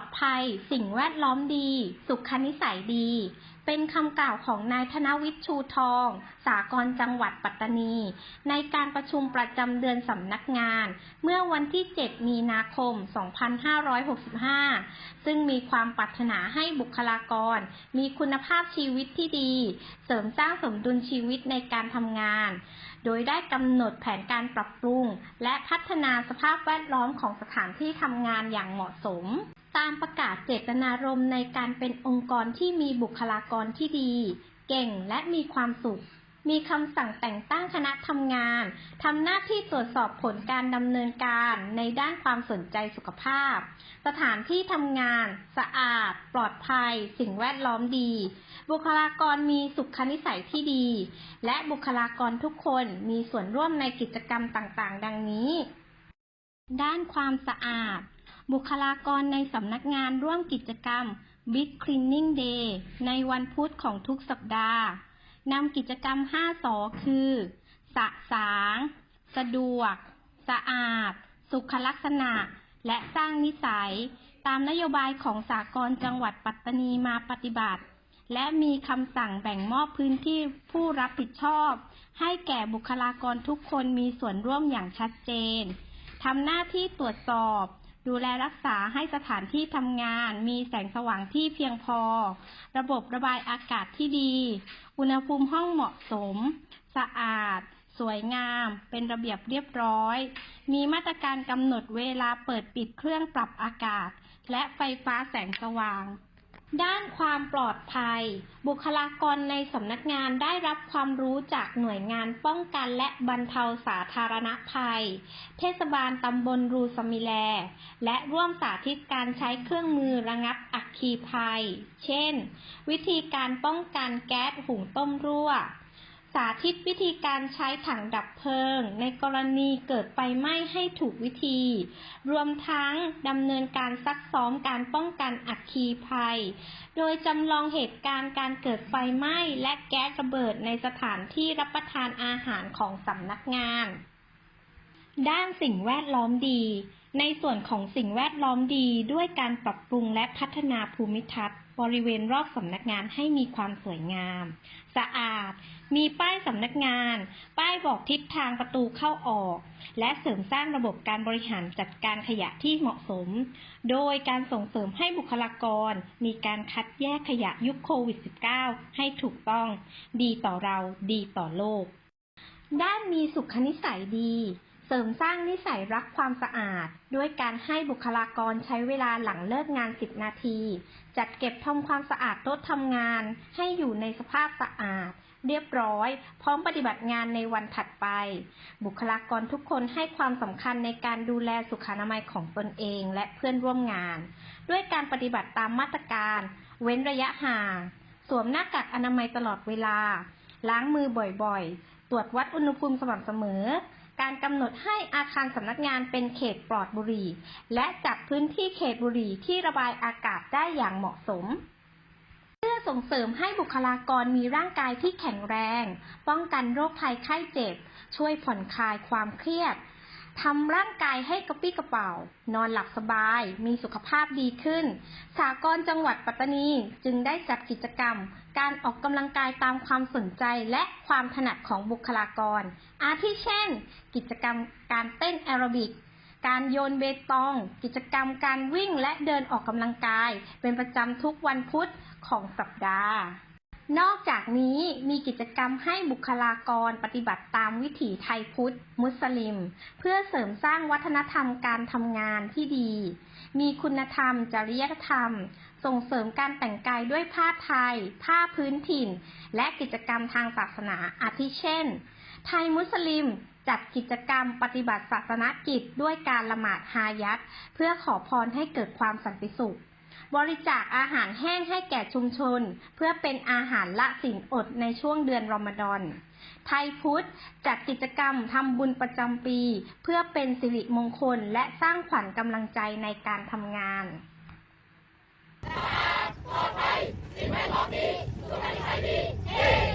อดภัย สิ่งแวดล้อมดี สุขนิสัยดี เป็นคำกล่าวของนายธนวิทย์ชูทอง สากรจังหวัดปัตตานี ในการประชุมประจำเดือนสำนักงาน เมื่อวันที่ 7 มีนาคม 2565 ซึ่งมีความปรารถนาให้บุคลากร มีคุณภาพชีวิตที่ดี เสริมสร้างสมดุลชีวิตในการทำงาน โดยได้กำหนดแผนการปรับปรุง และพัฒนาสภาพแวดล้อมของสถานที่ทำงานอย่างเหมาะสม ตามประกาศเจตนารมณ์ในการเป็นองค์กรที่มีบุคลากรรที่ดี เก่งและมีความสุข มีคำสั่งแต่งตั้งคณะทำงานทำหน้าที่ตรวจสอบผลการดำเนินการในด้านความสนใจสุขภาพ สถานที่ทำงาน สะอาด ปลอดภัย สิ่งแวดล้อมดี บุคลากรมีสุขนิสัยที่ดี และบุคลากรทุกคนมีส่วนร่วมในกิจกรรมต่างๆ ดังนี้ ด้านความสะอาด บุคลากรในสำนักงานร่วมกิจกรรม Big Cleaning Day ในวันพุธของทุกสัปดาห์นำกิจกรรม 5สอคือ สะสาง สะดวก สะอาด สุขลักษณะ และสร้างนิสัย ตามนโยบายของสากลจังหวัดปัตตานีมาปฏิบัติ และมีคำสั่งแบ่งมอบพื้นที่ผู้รับผิดชอบ ให้แก่บุคลากรทุกคนมีส่วนร่วมอย่างชัดเจนทำหน้าที่ตรวจสอบ ดูแลรักษาให้สถานที่ทำงาน มีแสงสว่างที่เพียงพอ ระบบระบายอากาศที่ดี อุณหภูมิห้องเหมาะสม สะอาด สวยงาม เป็นระเบียบเรียบร้อย มีมาตรการกำหนดเวลาเปิดปิดเครื่องปรับอากาศ และไฟฟ้าแสงสว่าง ด้านความปลอดภัย บุคลากรในสำนักงานได้รับความรู้จากหน่วยงานป้องกันและบรรเทาสาธารณภัย เทศบาลตำบลรูสมิแล และร่วมสาธิตการใช้เครื่องมือระงับอัคคีภัย เช่น วิธีการป้องกันแก๊สหุงต้มรั่ว สาธิตวิธีการใช้ถังดับเพลิง ในกรณีเกิดไฟไหม้ให้ถูกวิธี รวมทั้งดำเนินการซักซ้อมการป้องกันอัคคีภัย โดยจำลองเหตุการณ์การเกิดไฟไหม้และแก๊สระเบิดในสถานที่รับประทานอาหารของสำนักงาน ด้านสิ่งแวดล้อมดี ในส่วนของสิ่งแวดล้อมดีด้วยการปรับปรุงและพัฒนาภูมิทัศน์ บริเวณรอบสำนักงานให้มีความสวยงาม สะอาด มีป้ายสำนักงาน ป้ายบอกทิศทางประตูเข้าออก และเสริมสร้างระบบการบริหารจัดการขยะที่เหมาะสม โดยการส่งเสริมให้บุคลากร มีการคัดแยกขยะยุคโควิด -19 ให้ถูกต้อง ดีต่อเรา ดีต่อโลก ด้านมีสุขนิสัยดี เสริมสร้างนิสัยรักความสะอาด ด้วยการให้บุคลากรใช้เวลาหลังเลิกงาน 10 นาที จัดเก็บทำความสะอาดโต๊ะทำงาน ให้อยู่ในสภาพสะอาด เรียบร้อย พร้อมปฏิบัติงานในวันถัดไป บุคลากรทุกคนให้ความสำคัญในการดูแลสุขอนามัยของตนเองและเพื่อนร่วมงาน ด้วยการปฏิบัติตามมาตรการ เว้นระยะห่าง สวมหน้ากากอนามัยตลอดเวลา ล้างมือบ่อยๆ ตรวจวัดอุณหภูมิสม่ำเสมอ การกำหนดให้อาคารสำนักงานเป็นเขตปลอดบุหรี่ และจัดพื้นที่เขตบุหรี่ที่ระบายอากาศได้อย่างเหมาะสม เพื่อส่งเสริมให้บุคลากรมีร่างกายที่แข็งแรง ป้องกันโรคภัยไข้เจ็บ ช่วยผ่อนคลายความเครียด ทำร่างกายให้กระปี้กระเป๋า นอนหลับสบาย มีสุขภาพดีขึ้น สากลจังหวัดปัตตานีจึงได้จัดกิจกรรม การออกกำลังกายตามความสนใจและความถนัดของบุคลากร อาทิเช่น กิจกรรมการเต้นแอโรบิก การโยนเบตอง กิจกรรมการวิ่งและเดินออกกำลังกาย เป็นประจำทุกวันพุธของสัปดาห์ นอกจากนี้มีกิจกรรมให้บุคลากรปฏิบัติตามวิถีไทยพุทธ มุสลิม เพื่อเสริมสร้างวัฒนธรรมการทำงานที่ดี มีคุณธรรม จริยธรรม ส่งเสริมการแต่งกายด้วยผ้าไทย ผ้าพื้นถิ่น และกิจกรรมทางศาสนาอาทิเช่น ไทยมุสลิมจัดกิจกรรมปฏิบัติศาสนกิจด้วยการละหมาดฮายัดเพื่อขอพรให้เกิดความสันติสุข บริจาคอาหารแห้งให้แก่ชุมชน เพื่อเป็นอาหารละสินอดในช่วงเดือนรอมฎอน ไทยพุทธจัดกิจกรรมทำบุญประจำปี เพื่อเป็นสิริมงคลและสร้างขวัญกำลังใจในการทำงานปลอดภัยสิ่งแวดล้อมดีสุขนิสัยดีเฮ้